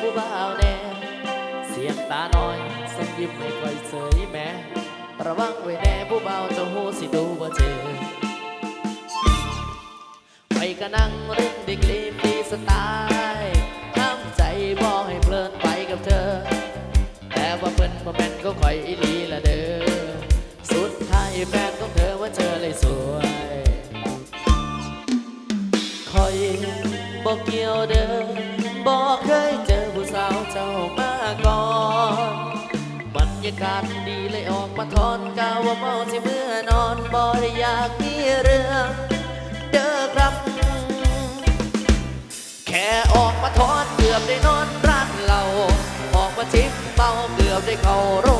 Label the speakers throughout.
Speaker 1: ผู้บ่าวแน่ เสียงตาน้อยสมยิ้มไม่ค่อยเฉยแม่ระวังไว้แน่ผู้บ่าวจะหูสิดูว่าเจอไปก็นั่งเล่นดิกลีมดีสไตล์ห้ามใจบ่ให้เพลินไปกับเธอ แต่ว่าเพิ่นบ่แม่นก็ค่อยอีหลี ว่าเมาสิเมื่อนอนบ่ได้อยากมีเรื่องเด้อครับ แค่ออกมาทอนเกือบได้นอนรักเราออกมาทิ้งเบาเกือบได้เข้าโรง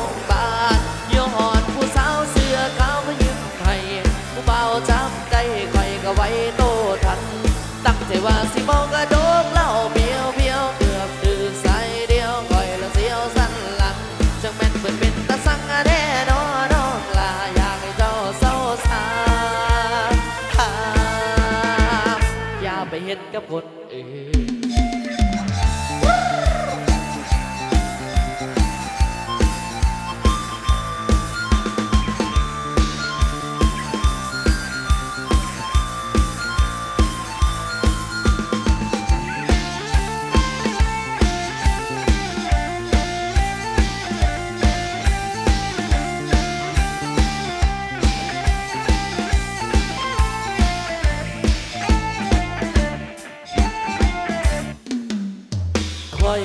Speaker 1: อย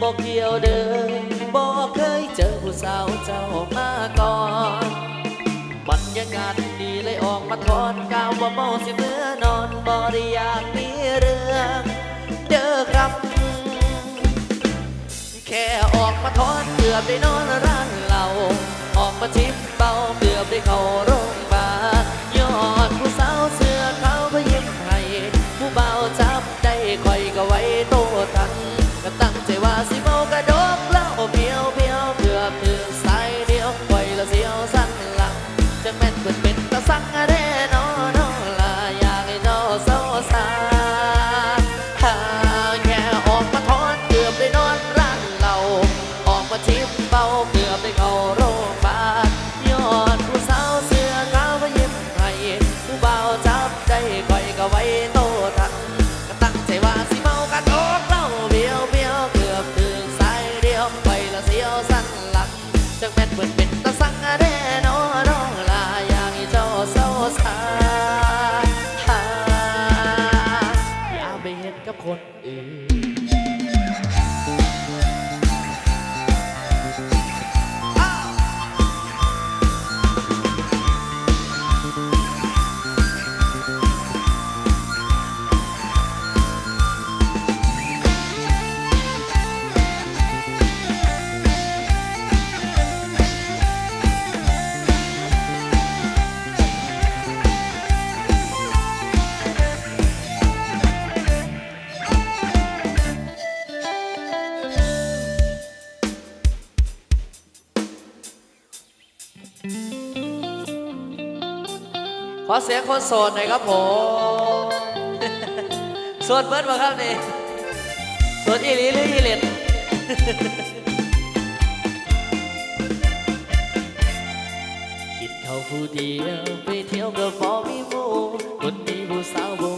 Speaker 1: บอกเกี่ยวเดิมบอกเคยเจอผู้สาวเจ้ามาก่อนบรรยากาศดีเลยออกมาทอดกาวว่าเมาสิเมื่อนอนบอได้อยากมีเรื่องเด้อครับ แค่ออกมาทอดเกือบได้นอนร้านเหล่าออกมาทิพเบาเกือบได้เข้าร ขอเสียงคนโสดหน่อยครับผมสวดเบิร์ดมาครับนี่สวดอีหลีหรืออีเล็ดกินข้าวผู้เดียวไปเที่ยวกับบ่มีหมคนมีผู้สาวบ่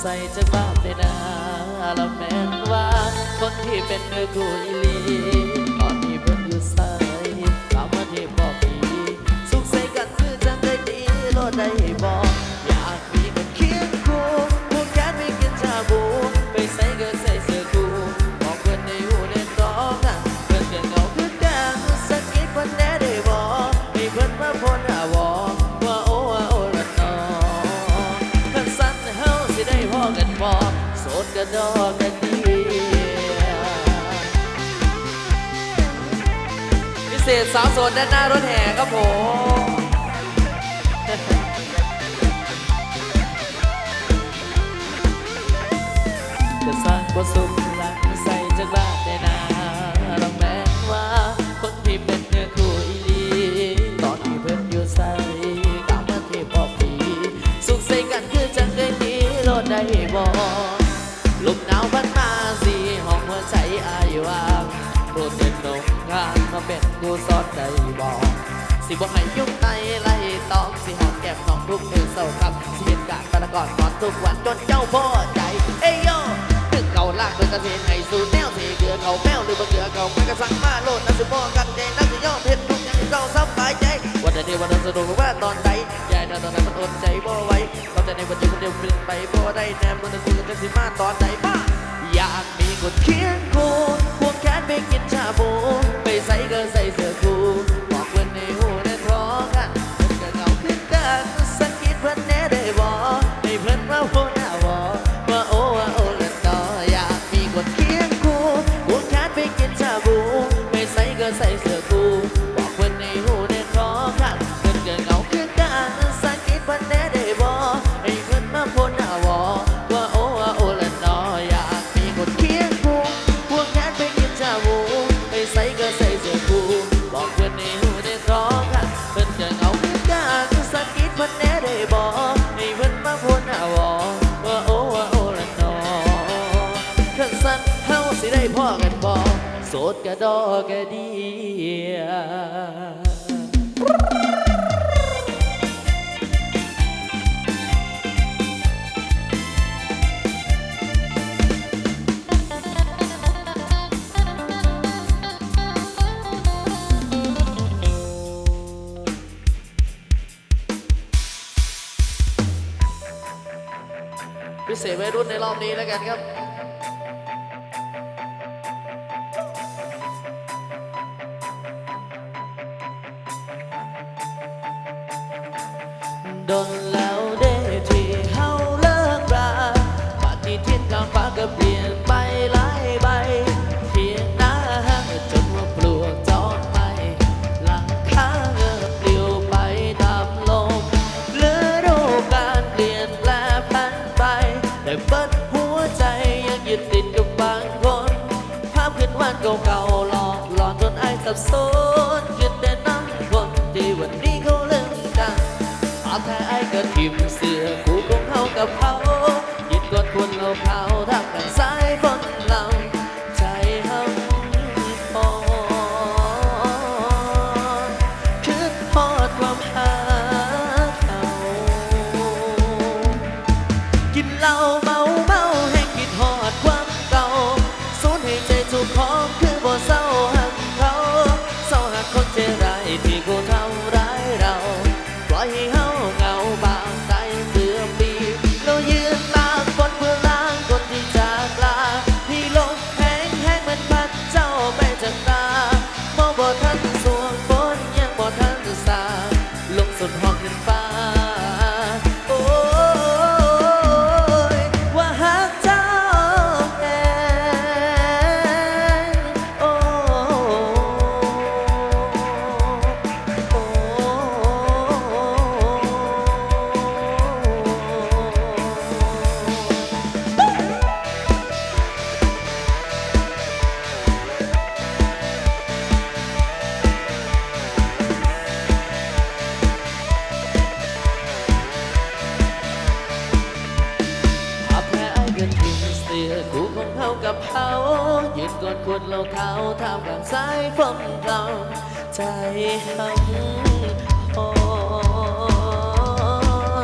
Speaker 1: ใส่จากบ้านไปนาละแม่นว่า คนที่เป็นเนื้อกูอีลีะดอกกระเดียพิเศษสาวโสดด้านหน้ารถแห่ครับผมจะสร้างความสุขหลังใส่จากลาได้นะ กูสอนได้บ่สิบ่ให้ยุ่งในไล่ตองสิหอมแก้มน้องทุกมือเศร้าครับสิเห็นการตะละก่อนอนทุกวันจนเจ้าพ่อใจเอ้ยโยถึงเก่าลากโดยกระเซ็นให้สู่แนวสิเกลือเขาแมวหรือบ่เกลือเขาไม่กระสังมาโลดนั่นสิบ่กันใจนั่นสิยอมเพ็ดทุกอย่างที่เราสบายใจวันนี้วันนั้นสนุกว่าตอนใดยายน่าตอนนั้นมันอดใจบ่ไหวตอนในวันนี้คนเดียวเป็นไปบ่ได้แนมมันสิกันสิมาตอนใดบ้าอยากมีคนเคียง ไม่ใส่ก็ใส่ส ดกะดอกะเดียพิเศษวัยรุ่นในรอบนี้แล้วกันครับ ดนแล้วเด้ที่เฮาเลิกราปฏิทินข้างฟ้าก็เปลี่ยนไปหลายใบเพียงหน้าห้างจนว่าปลวกจอดไป หลังคาเงือบปลิวไปตามลมฤดูกาลเปลี่ยนแปลพันไป แต่เบิดหัวใจยังยึดติดกับบางคนภาพขึ้นวันเก่าๆหลอกหลอนจนไอายสับสน ปล่ กับเขายืนกอดคนเราเขาท่ามกลางสายฝนเราใจหำหอ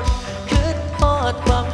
Speaker 1: นคิดทอดความ